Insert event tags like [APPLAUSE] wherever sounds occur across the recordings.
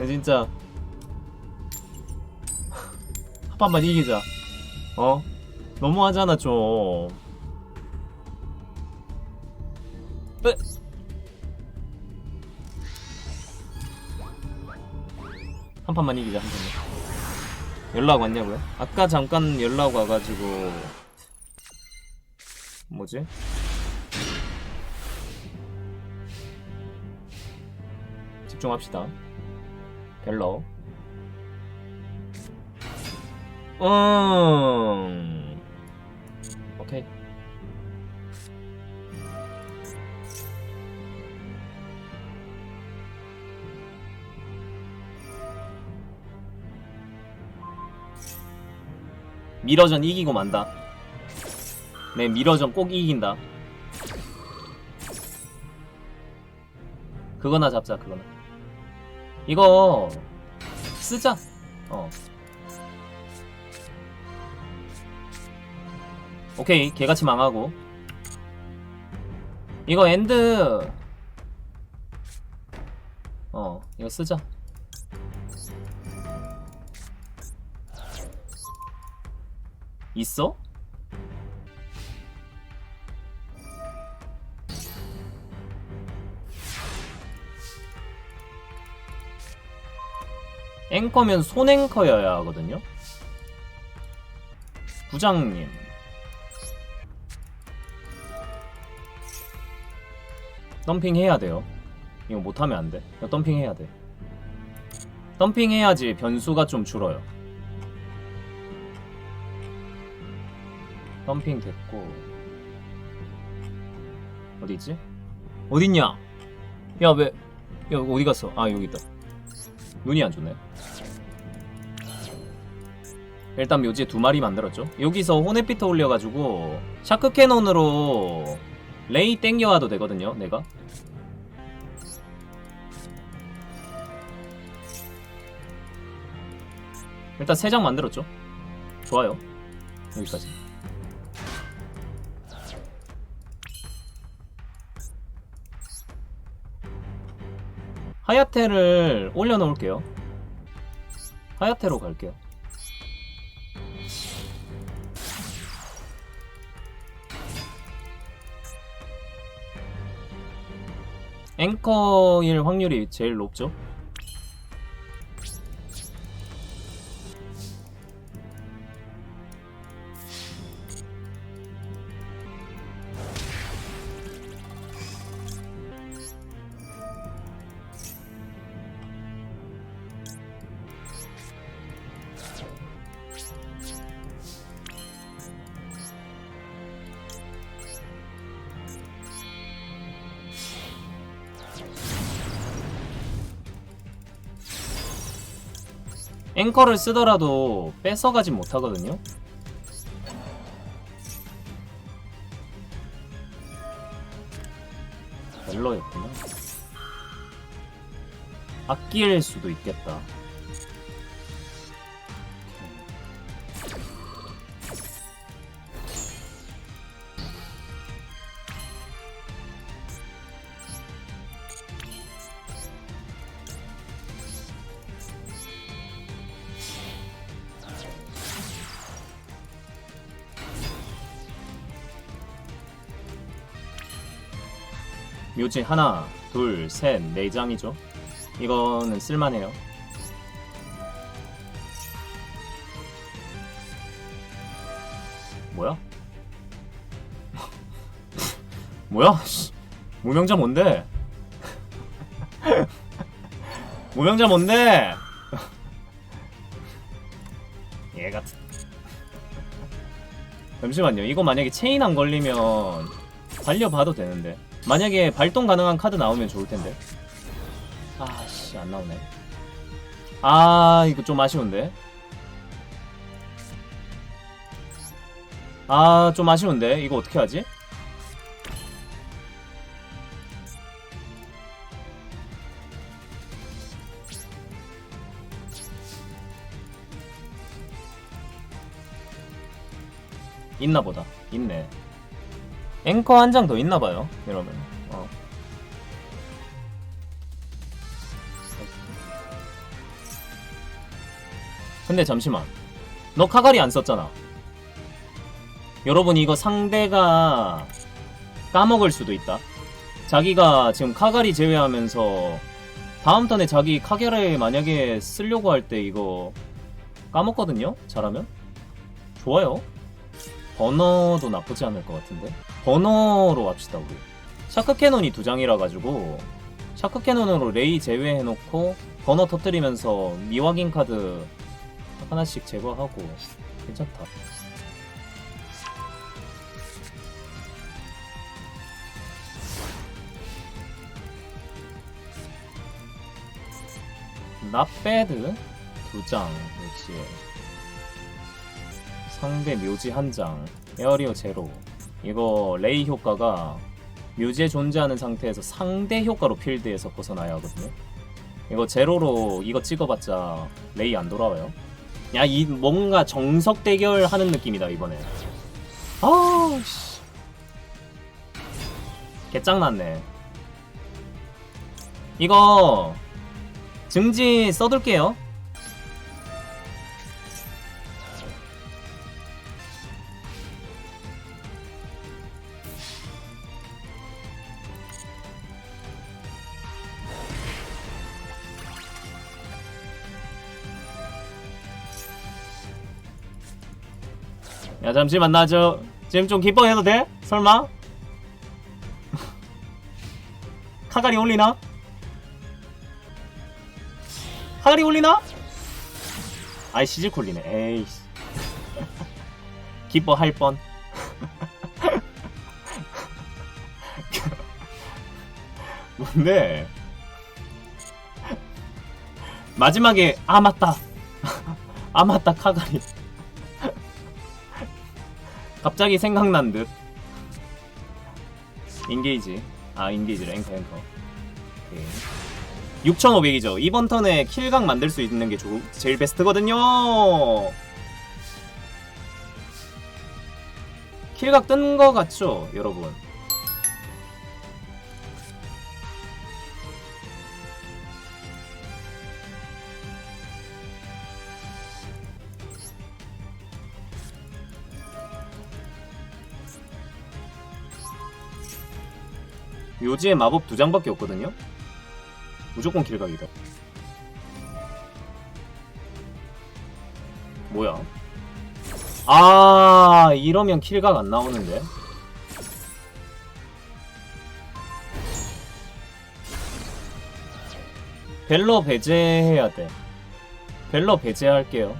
야, 진짜 한 판만 이기자 어? 너무하잖아 좀 으. 한 판만 이기자 한 판만 연락 왔냐고요? 아까 잠깐 연락 와가지고 뭐지? 집중합시다 벨러 음. 오케이. 미러전 이기고 만다. 네 미러전 꼭 이긴다. 그거나 잡자 그거나 이거 쓰자. 어. 오케이 개같이 망하고. 이거 엔드. 어 이거 쓰자. 있어? 앵커면 손앵커여야 하거든요. 부장님. 덤핑 해야 돼요. 이거 못하면 안 돼. 이거 덤핑 해야 돼. 덤핑 해야지 변수가 좀 줄어요. 덤핑 됐고. 어디 있지? 어딨냐? 야, 왜, 야, 어디 갔어? 아, 여기 있다. 눈이 안 좋네. 일단 묘지에 두 마리 만들었죠. 여기서 호네피터 올려가지고 샤크 캐논으로 레이 땡겨와도 되거든요. 내가. 일단 세 장 만들었죠. 좋아요. 여기까지. 하야테를 올려놓을게요. 하야테로 갈게요. 앵커일 확률이 제일 높죠. 앵커를 쓰더라도 뺏어가진 못하거든요. 벨러였구나. 아낄 수도 있겠다. 묘지 하나, 둘, 셋, 네 장이죠. 이거는 쓸만해요. 뭐야? [LAUGHS] 뭐야? 씨, 무명자 뭔데? [LAUGHS] 무명자 뭔데? [LAUGHS] 얘 같은. 잠시만요. 이거 만약에 체인 안 걸리면 달려봐도 되는데. 만약에 발동 가능한 카드 나오면 좋을 텐데. 아씨 안 나오네. 아 이거 좀 아쉬운데. 아 좀 아쉬운데 이거 어떻게 하지? 있나 보다. 있네. 앵커 한 장 더 있나 봐요. 이러면. 어. 근데 잠시만. 너 카가리 안 썼잖아. 여러분 이거 상대가 까먹을 수도 있다. 자기가 지금 카가리 제외하면서 다음 턴에 자기 카게를 만약에 쓰려고 할 때 이거 까먹거든요? 잘하면? 좋아요. 버너도 나쁘지 않을 것 같은데? 버너로 합시다, 우리. 샤크 캐논이 두 장이라 가지고 샤크 캐논으로 레이 제외해놓고 버너 터뜨리면서 미확인 카드 하나씩 제거하고 괜찮다. 나배드 두 장, 역시 상대 묘지 한 장, 에어리어 제로. 이거 레이 효과가 묘지에 존재하는 상태에서 상대 효과로 필드에서 벗어나야 하거든요. 이거 제로로 이거 찍어봤자 레이 안 돌아와요. 야, 이 뭔가 정석 대결 하는 느낌이다 이번에. 아, 씨. 개짱났네. 이거 증지 써둘게요. 야 잠시 만 나저 지금 좀 기뻐해도 돼? 설마? [LAUGHS] 카가리 올리나? 카가리 올리나? 아이 시즈 콜리네 에이씨 [LAUGHS] 기뻐할 뻔 [LAUGHS] 뭔데 마지막에 아 맞다 아 맞다 카가리 갑자기 생각난 듯. 인게이지. 아, 인게이지, 랭커, 랭커. 오케이. 6,500이죠. 이번 턴에 킬각 만들 수 있는 게 조, 제일 베스트거든요. 킬각 뜬 거 같죠, 여러분? 묘지에 마법 두 장밖에 없거든요. 무조건 킬각이다. 뭐야? 아 이러면 킬각 안 나오는데. 벨러 배제해야 돼. 벨러 배제할게요.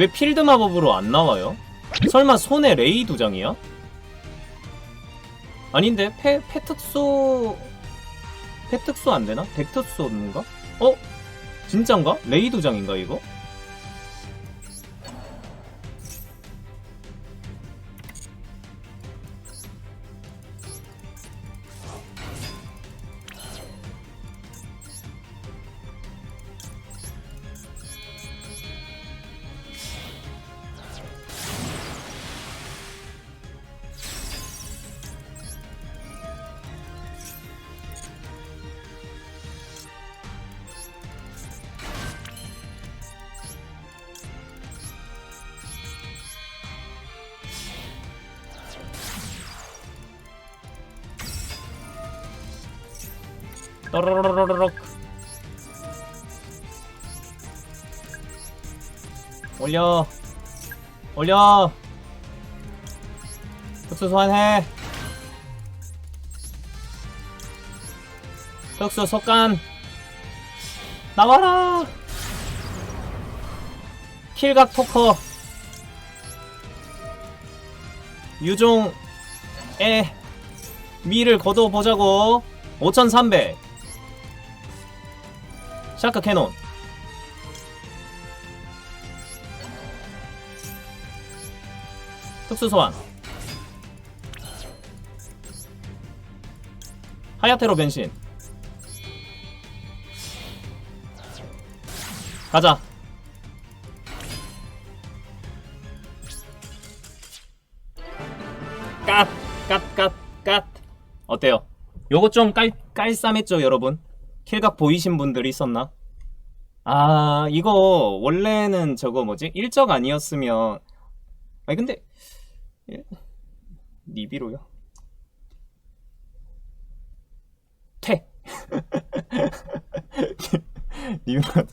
왜 필드 마법으로 안 나와요? 설마 손에 레이 두 장이야? 아닌데 페 페특소 페특소 안 되나? 덱특소인가? 어? 진짠가? 레이 두 장인가 이거? 떠르르르륵 올려. 올려. 특수 소환해. 특수 속간. 나와라! 킬각 토커. 유종의 미를 거둬보자고. 5300 샤크 캐논. 특수 소환. 하야테로 변신. 가자. 갓갓갓갓. 어때요? 요거 좀 깔, 깔쌈했죠 여러분? 킬각 보이신 분들이 있었나? 아 이거 원래는 저거 뭐지? 일적 아니었으면 아니 근데 예? 니비로요? 퇴 [LAUGHS] 니비로